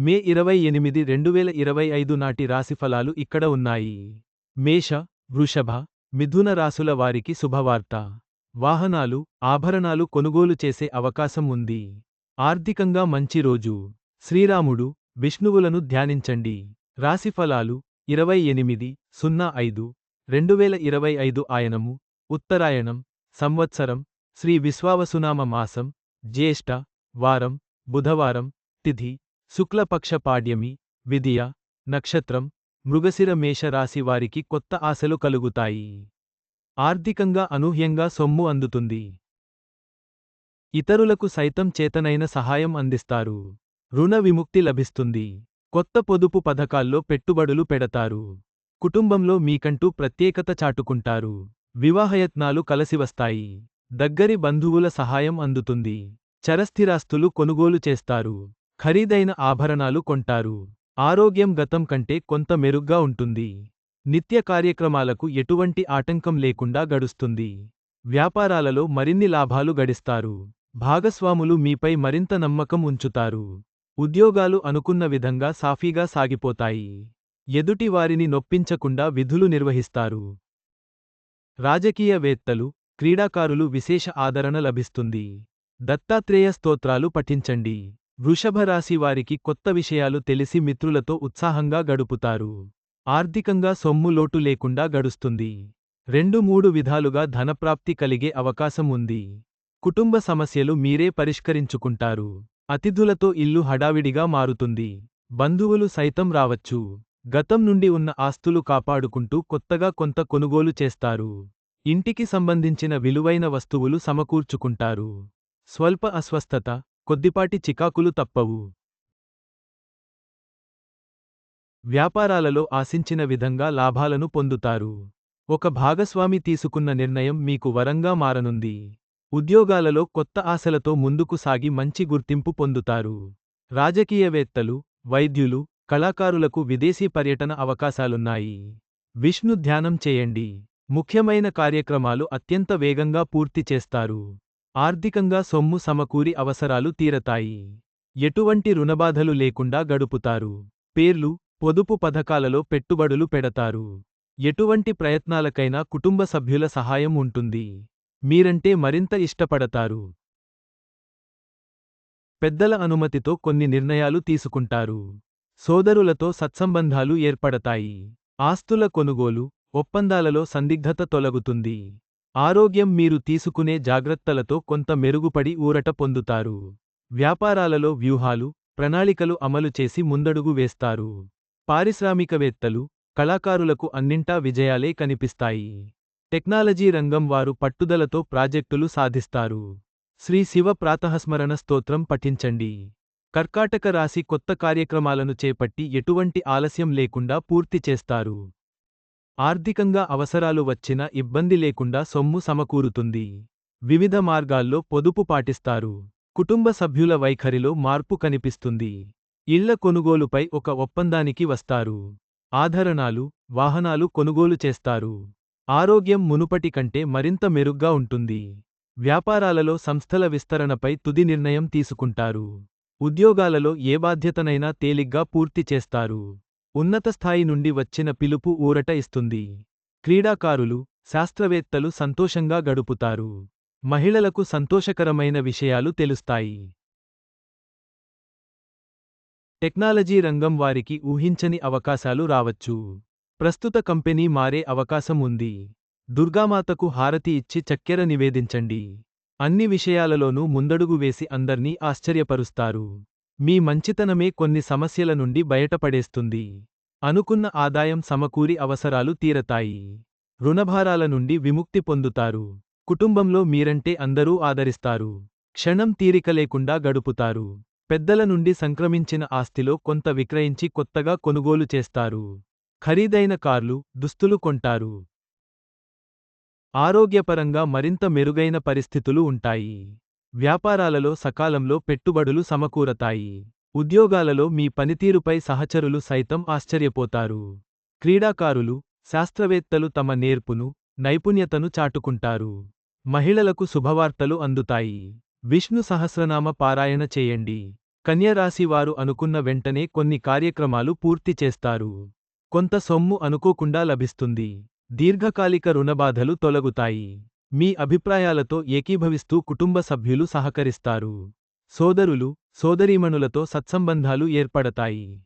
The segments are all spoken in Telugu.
మే ఇరవై ఎనిమిది రెండు వేల ఇరవై ఐదు నాటి రాశిఫలాలు ఇక్కడ ఉన్నాయి. మేష వృషభ మిథున రాసుల వారికి శుభవార్త. వాహనాలు ఆభరణాలు కొనుగోలు చేసే అవకాశం ఉంది. ఆర్థికంగా మంచి రోజు. శ్రీరాముడు విష్ణువులను ధ్యానించండి. రాశిఫలాలు ఇరవై ఎనిమిది సున్నా ఐదు రెండు వేల ఇరవై ఐదు ఆయనము ఉత్తరాయణం సంవత్సరం శ్రీ విశ్వావసునామ మాసం జ్యేష్ఠ వారం బుధవారం తిథి శుక్లపక్ష పాడ్యమి విదియ నక్షత్రం మృగశిర రాశి వారికి కొత్త ఆశలు కలుగుతాయి. ఆర్థికంగా అనూహ్యంగా సొమ్ము అందుతుంది. ఇతరులకు సైతం చేతనైన సహాయం అందిస్తారు. రుణ విముక్తి లభిస్తుంది. కొత్త పొదుపు పథకాల్లో పెట్టుబడులు పెడతారు. కుటుంబంలో మీకంటూ ప్రత్యేకత చాటుకుంటారు. వివాహయత్నాలు కలసివస్తాయి. దగ్గరి బంధువుల సహాయం అందుతుంది. చరస్థిరాస్తులు కొనుగోలు చేస్తారు. ఖరీదైన ఆభరణాలు కొంటారు. ఆరోగ్యం గతం కంటే కొంత మెరుగ్గా ఉంటుంది. నిత్య కార్యక్రమాలకు ఎటువంటి ఆటంకం లేకుండా గడుస్తుంది. వ్యాపారాలలో మరిన్ని లాభాలు గడిస్తారు. భాగస్వాములు మీపై మరింత నమ్మకం ఉంచుతారు. ఉద్యోగాలు అనుకున్న విధంగా సాఫీగా సాగిపోతాయి. ఎదుటి వారిని నొప్పించకుండా విధులు నిర్వహిస్తారు. రాజకీయవేత్తలు క్రీడాకారులు విశేష ఆదరణ లభిస్తుంది. దత్తాత్రేయ స్తోత్రాలు పఠించండి. వృషభరాశివారికి వారికి కొత్త విషయాలు తెలిసి మిత్రులతో ఉత్సాహంగా గడుపుతారు. ఆర్థికంగా సొమ్ము లోటు లేకుండా గడుస్తుంది. రెండు మూడు విధాలుగా ధనప్రాప్తి కలిగే అవకాశం ఉంది. కుటుంబ సమస్యలు మీరే పరిష్కరించుకుంటారు. అతిథులతో ఇల్లు హడావిడిగా మారుతుంది. బంధువులు సైతం రావచ్చు. గతం నుండి ఉన్న ఆస్తులు కాపాడుకుంటూ కొత్తగా కొంత కొనుగోలు చేస్తారు. ఇంటికి సంబంధించిన విలువైన వస్తువులు సమకూర్చుకుంటారు. స్వల్ప అస్వస్థత కొద్దిపాటి చికాకులు తప్పవు. వ్యాపారాలలో ఆశించిన విధంగా లాభాలను పొందుతారు. ఒక భాగస్వామి తీసుకున్న నిర్ణయం మీకు వరంగా మారనుంది. ఉద్యోగాలలో కొత్త ఆశలతో ముందుకు సాగి మంచి గుర్తింపు పొందుతారు. రాజకీయవేత్తలు వైద్యులు కళాకారులకు విదేశీ పర్యటన అవకాశాలున్నాయి. విష్ణు ధ్యానం చేయండి. ముఖ్యమైన కార్యక్రమాలు అత్యంత వేగంగా పూర్తి చేస్తారు. ఆర్థికంగా సొమ్ము సమకూరి అవసరాలు తీరతాయి. ఎటువంటి రుణబాధలు లేకుండా గడుపుతారు. పేర్లు పొదుపు పథకాలలో పెట్టుబడులు పెడతారు. ఎటువంటి ప్రయత్నాలకైనా కుటుంబ సభ్యుల సహాయం ఉంటుంది. మీరంటే మరింత ఇష్టపడతారు. పెద్దల అనుమతితో కొన్ని నిర్ణయాలు తీసుకుంటారు. సోదరులతో సత్సంబంధాలు ఏర్పడతాయి. ఆస్తుల కొనుగోలు ఒప్పందాలలో సందిగ్ధత తొలగుతుంది. ఆరోగ్యం మీరు తీసుకునే జాగ్రత్తలతో కొంత మెరుగుపడి ఊరట పొందుతారు. వ్యాపారాలలో వ్యూహాలు ప్రణాళికలు అమలు చేసి ముందడుగు వేస్తారు. పారిశ్రామికవేత్తలు కళాకారులకు అన్నింటా విజయాలే కనిపిస్తాయి. టెక్నాలజీ రంగం వారు పట్టుదలతో ప్రాజెక్టులు సాధిస్తారు. శ్రీ శివ ప్రాతహస్మరణ స్తోత్రం పఠించండి. కర్కాటక రాశి కొత్త కార్యక్రమాలను చేపట్టి ఎటువంటి ఆలస్యం లేకుండా పూర్తి చేస్తారు. ఆర్థికంగా అవసరాలు వచ్చిన ఇబ్బంది లేకుండా సొమ్ము సమకూరుతుంది. వివిధ మార్గాల్లో పొదుపు పాటిస్తారు. కుటుంబ సభ్యుల వైఖరిలో మార్పు కనిపిస్తుంది. ఇళ్ళ కొనుగోలుపై ఒక ఒప్పందానికి వస్తారు. ఆధరణాలు వాహనాలు కొనుగోలు చేస్తారు. ఆరోగ్యం మునుపటి కంటే మరింత మెరుగ్గా ఉంటుంది. వ్యాపారాలలో సంస్థల విస్తరణపై తుది నిర్ణయం తీసుకుంటారు. ఉద్యోగాలలో ఏ బాధ్యతనైనా తేలిగ్గా పూర్తి చేస్తారు. ఉన్నత స్థాయి నుండి వచ్చిన పిలుపు ఊరట ఇస్తుంది. క్రీడాకారులు శాస్త్రవేత్తలు సంతోషంగా గడుపుతారు. మహిళలకు సంతోషకరమైన విషయాలు తెలుస్తాయి. టెక్నాలజీ రంగం వారికి ఊహించని అవకాశాలు రావచ్చు. ప్రస్తుత కంపెనీ మారే అవకాశం ఉంది. దుర్గామాతకు హారతి ఇచ్చి చక్కెర నివేదించండి. అన్ని విషయాలలోనూ ముందడుగు వేసి అందర్నీ ఆశ్చర్యపరుస్తారు. మీ మంచితనమే కొన్ని సమస్యల నుండి బయటపడేస్తుంది. అనుకున్న ఆదాయం సమకూరి అవసరాలు తీరతాయి. రుణభారాల నుండి విముక్తి పొందుతారు. కుటుంబంలో మీరంటే అందరూ ఆదరిస్తారు. క్షణం తీరిక లేకుండా గడుపుతారు. పెద్దల నుండి సంక్రమించిన ఆస్తిలో కొంత విక్రయించి కొత్తగా కొనుగోలు చేస్తారు. ఖరీదైన కార్లు దుస్తులు కొంటారు. ఆరోగ్యపరంగా మరింత మెరుగైన పరిస్థితులు ఉంటాయి. వ్యాపారాలలో సకాలంలో పెట్టుబడులు సమకూరతాయి. ఉద్యోగాలలో మీ పనితీరుపై సహచరులు సైతం ఆశ్చర్యపోతారు. క్రీడాకారులు శాస్త్రవేత్తలు తమ నేర్పును నైపుణ్యతను చాటుకుంటారు. మహిళలకు శుభవార్తలు అందుతాయి. విష్ణు సహస్రనామ పారాయణ చేయండి. కన్యరాశివారు అనుకున్న వెంటనే కొన్ని కార్యక్రమాలు పూర్తి చేస్తారు. కొంత సొమ్ము అనుకోకుండా లభిస్తుంది. దీర్ఘకాలిక రుణబాధలు తొలగుతాయి. మీ అభిప్రాయాలతో ఏకీభవిస్తూ కుటుంబ సభ్యులు సహకరిస్తారు. సోదరులు సోదరీమణులతో సత్సంబంధాలు ఏర్పడతాయి.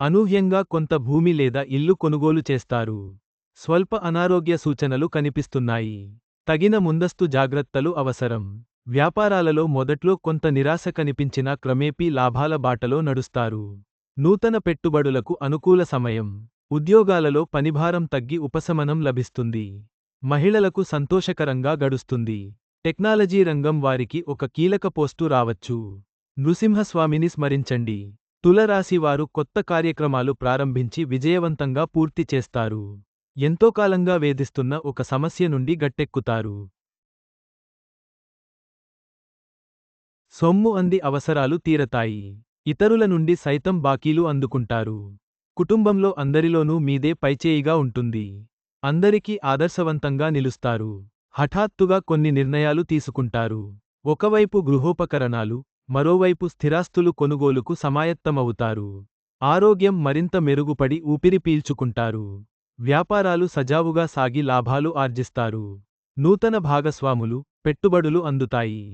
అనూహ్యంగా కొంత భూమి లేదా ఇల్లు కొనుగోలు చేస్తారు. స్వల్ప అనారోగ్య సూచనలు కనిపిస్తున్నాయి. తగిన ముందస్తు జాగ్రత్తలు అవసరం. వ్యాపారాలలో మొదట్లో కొంత నిరాశ కనిపించినా క్రమేపీ లాభాల బాటలో నడుస్తారు. నూతన పెట్టుబడులకు అనుకూల సమయం. ఉద్యోగాలలో పనిభారం తగ్గి ఉపశమనం లభిస్తుంది. మహిళలకు సంతోషకరంగా గడుస్తుంది. టెక్నాలజీ రంగం వారికి ఒక కీలక పోస్టు రావచ్చు. నృసింహస్వామిని స్మరించండి. తులరాశివారు కొత్త కార్యక్రమాలు ప్రారంభించి విజయవంతంగా పూర్తి చేస్తారు. ఎంతోకాలంగా వేధిస్తున్న ఒక సమస్య నుండి గట్టెక్కుతారు. సొమ్ము అంది అవసరాలు తీరతాయి. ఇతరుల నుండి సైతం బాకీలు అందుకుంటారు. కుటుంబంలో అందరిలోనూ మీదే పైచేయిగా ఉంటుంది. అందరికీ ఆదర్శవంతంగా నిలుస్తారు. హఠాత్తుగా కొన్ని నిర్ణయాలు తీసుకుంటారు. ఒకవైపు గృహోపకరణాలు మరోవైపు స్థిరాస్తులు కొనుగోలుకు సమాయత్తమవుతారు. ఆరోగ్యం మరింత మెరుగుపడి ఊపిరి పీల్చుకుంటారు. వ్యాపారాలు సజావుగా సాగి లాభాలు ఆర్జిస్తారు. నూతన భాగస్వాములు పెట్టుబడులు అందుతాయి.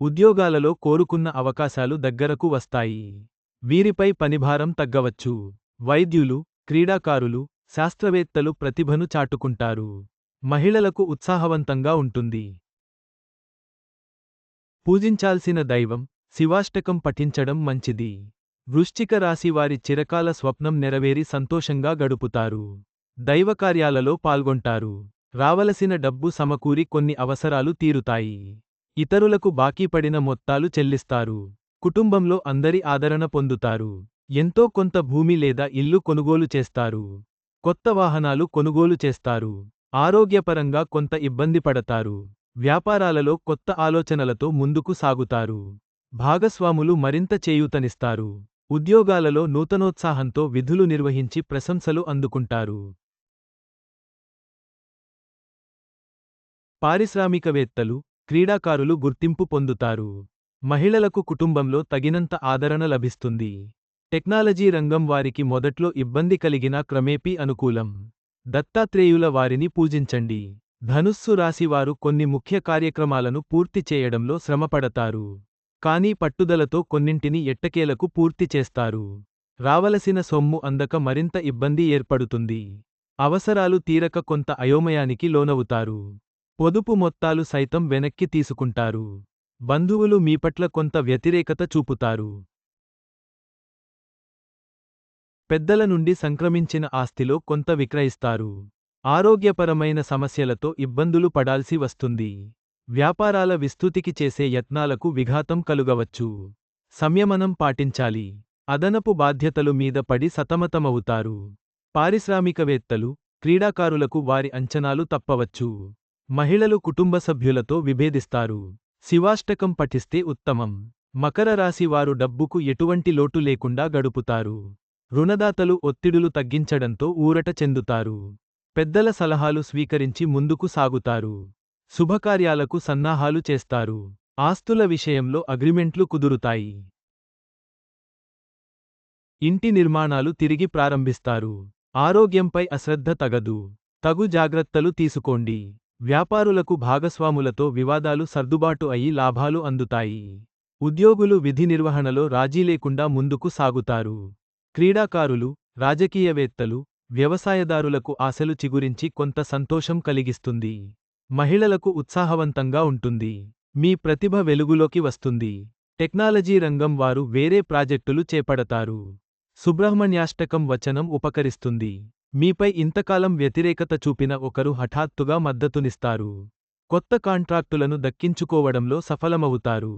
ఉద్యోగాలలో కోరుకున్న అవకాశాలు దగ్గరకు వస్తాయి. వీరిపై పనిభారం తగ్గవచ్చు. వైద్యులు క్రీడాకారులు శాస్త్రవేత్తలు ప్రతిభను చాటుకుంటారు. మహిళలకు ఉత్సాహవంతంగా ఉంటుంది. పూజించాల్సిన దైవం శివాష్టకం పఠించడం మంచిది. వృశ్చిక రాశి వారి చిరకాల స్వప్నం నెరవేరి సంతోషంగా గడుపుతారు. దైవకార్యాలలో పాల్గొంటారు. రావలసిన డబ్బు సమకూరి కొన్ని అవసరాలు తీరుతాయి. ఇతరులకు బాకీ పడిన మొత్తాలు చెల్లిస్తారు. కుటుంబంలో అందరి ఆదరణ పొందుతారు. ఎంతో కొంత భూమి లేదా ఇల్లు కొనుగోలు చేస్తారు. కొత్త వాహనాలు కొనుగోలు చేస్తారు. ఆరోగ్యపరంగా కొంత ఇబ్బంది పడతారు. వ్యాపారాలలో కొత్త ఆలోచనలతో ముందుకు సాగుతారు. భాగస్వాములు మరింత చేయూతనిస్తారు. ఉద్యోగాలలో నూతనోత్సాహంతో విధులు నిర్వహించి ప్రశంసలు అందుకుంటారు. పారిశ్రామికవేత్తలు క్రీడాకారులు గుర్తింపు పొందుతారు. మహిళలకు కుటుంబంలో తగినంత ఆదరణ లభిస్తుంది. టెక్నాలజీ రంగం వారికి మొదట్లో ఇబ్బంది కలిగినా క్రమేపీ అనుకూలం. దత్తాత్రేయుల వారిని పూజించండి. ధనుస్సు రాశివారు కొన్ని ముఖ్య కార్యక్రమాలను పూర్తి చేయడంలో శ్రమపడతారు. కానీ పట్టుదలతో కొన్నింటిని ఎట్టకేలకు పూర్తి చేస్తారు. రావలసిన సొమ్ము అందక మరింత ఇబ్బంది ఏర్పడుతుంది. అవసరాలు తీరక కొంత అయోమయానికి లోనవుతారు. పొదుపు మొత్తాలు సైతం వెనక్కి తీసుకుంటారు. బంధువులు మీపట్ల కొంత వ్యతిరేకత చూపుతారు. పెద్దల నుండి సంక్రమించిన ఆస్తిలో కొంత విక్రయిస్తారు. ఆరోగ్యపరమైన సమస్యలతో ఇబ్బందులు పడాల్సి వస్తుంది. వ్యాపారాల విస్తృతికి చేసే యత్నాలకు విఘాతం కలుగవచ్చు. సంయమనం పాటించాలి. అదనపు బాధ్యతలు మీద పడి సతమతమవుతారు. పారిశ్రామికవేత్తలు క్రీడాకారులకు వారి అంచనాలు తప్పవచ్చు. మహిళలు కుటుంబ సభ్యులతో విభేదిస్తారు. శివాష్టకం పఠిస్తే ఉత్తమం. మకర రాశి వారు డబ్బుకు ఎటువంటి లోటు లేకుండా గడుపుతారు. రుణదాతలు ఒత్తిడులు తగ్గించడంతో ఊరట చెందుతారు. పెద్దల సలహాలు స్వీకరించి ముందుకు సాగుతారు. శుభకార్యాలకు సన్నాహాలు చేస్తారు. ఆస్తుల విషయంలో అగ్రిమెంట్లు కుదురుతాయి. ఇంటి నిర్మాణాలు తిరిగి ప్రారంభిస్తారు. ఆరోగ్యంపై అశ్రద్ధ తగదు. తగు జాగ్రత్తలు తీసుకోండి. వ్యాపారులకు భాగస్వాములతో వివాదాలు సర్దుబాటు అయి లాభాలు అందుతాయి. ఉద్యోగులు విధి నిర్వహణలో రాజీ లేకుండా ముందుకు సాగుతారు. క్రీడాకారులు రాజకీయవేత్తలు వ్యవసాయదారులకు ఆశలు చిగురించి కొంత సంతోషం కలిగిస్తుంది. మహిళలకు ఉత్సాహవంతంగా ఉంటుంది. మీ ప్రతిభ వెలుగులోకి వస్తుంది. టెక్నాలజీ రంగం వారు వేరే ప్రాజెక్టులు చేపడతారు. సుబ్రహ్మణ్యాష్టకం వచనం ఉపకరిస్తుంది. మీపై ఇంతకాలం వ్యతిరేకత చూపిన ఒకరు హఠాత్తుగా మద్దతునిస్తారు. కొత్త కాంట్రాక్టులను దక్కించుకోవడంలో సఫలమవుతారు.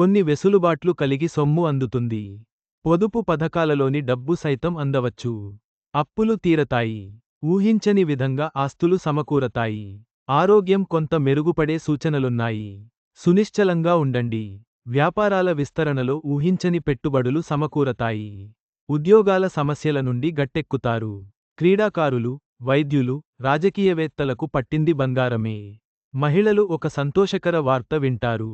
కొన్ని వెసులుబాట్లు కలిగి సొమ్ము అందుతుంది. పొదుపు పథకాలలోని డబ్బు సైతం అందవచ్చు. అప్పులు తీరతాయి. ఊహించని విధంగా ఆస్తులు సమకూరతాయి. ఆరోగ్యం కొంత మెరుగుపడే సూచనలున్నాయి. సునిశ్చలంగా ఉండండి. వ్యాపారాల విస్తరణలో ఊహించని పెట్టుబడులు సమకూరతాయి. ఉద్యోగాల సమస్యల నుండి గట్టెక్కుతారు. క్రీడాకారులు వైద్యులు రాజకీయవేత్తలకు పట్టింది బంగారమే. మహిళలు ఒక సంతోషకర వార్త వింటారు.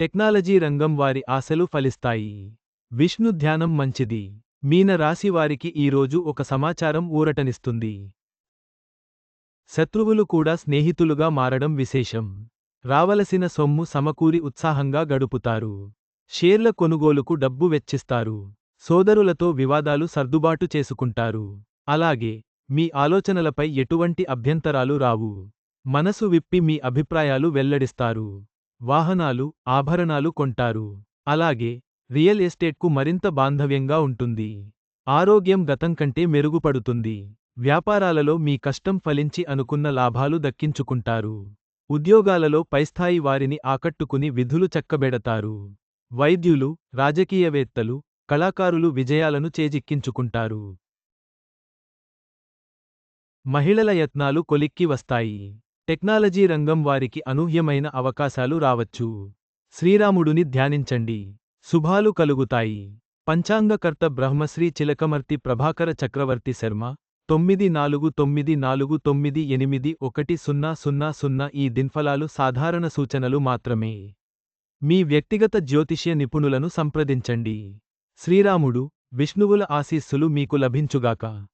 టెక్నాలజీ రంగం వారి ఆశలు ఫలిస్తాయి. విష్ణు ధ్యానం మంచిది. మీన రాశి వారికి ఈరోజు ఒక సమాచారం ఊరటనిస్తుంది. శత్రువులు కూడా స్నేహితులుగా మారడం విశేషం. రావలసిన సొమ్ము సమకూరి ఉత్సాహంగా గడుపుతారు. షేర్ల కొనుగోలుకు డబ్బు వెచ్చిస్తారు. సోదరులతో వివాదాలు సర్దుబాటు చేసుకుంటారు. అలాగే మీ ఆలోచనలపై ఎటువంటి అభ్యంతరాలు రావు. మనసు విప్పి మీ అభిప్రాయాలు వెల్లడిస్తారు. వాహనాలు ఆభరణాలు కొంటారు. అలాగే రియల్ ఎస్టేట్కు మరింత బాంధవ్యంగా ఉంటుంది. ఆరోగ్యం గతం కంటే మెరుగుపడుతుంది. వ్యాపారాలలో మీ కష్టం ఫలించి అనుకున్న లాభాలు దక్కించుకుంటారు. ఉద్యోగాలలో పైస్థాయి వారిని ఆకట్టుకుని విధులు చక్కబెడతారు. వైద్యులు రాజకీయవేత్తలు కళాకారులు విజయాలను చేజిక్కించుకుంటారు. మహిళల యత్నాలు కొలిక్కి వస్తాయి. టెక్నాలజీ రంగం వారికి అనూహ్యమైన అవకాశాలు రావచ్చు. శ్రీరాముడుని ధ్యానించండి. శుభాలు కలుగుతాయి. పంచాంగకర్త బ్రహ్మశ్రీ చిలకమర్తి ప్రభాకర చక్రవర్తి శర్మ తొమ్మిది నాలుగు తొమ్మిది నాలుగు తొమ్మిది ఎనిమిది ఒకటి సున్నా సున్నా సున్నా ఈ దిన్ఫలాలు సాధారణ సూచనలు మాత్రమే. మీ వ్యక్తిగత జ్యోతిష్య నిపుణులను సంప్రదించండి. శ్రీరాముడు విష్ణువుల ఆశీస్సులు మీకు లభించుగాక.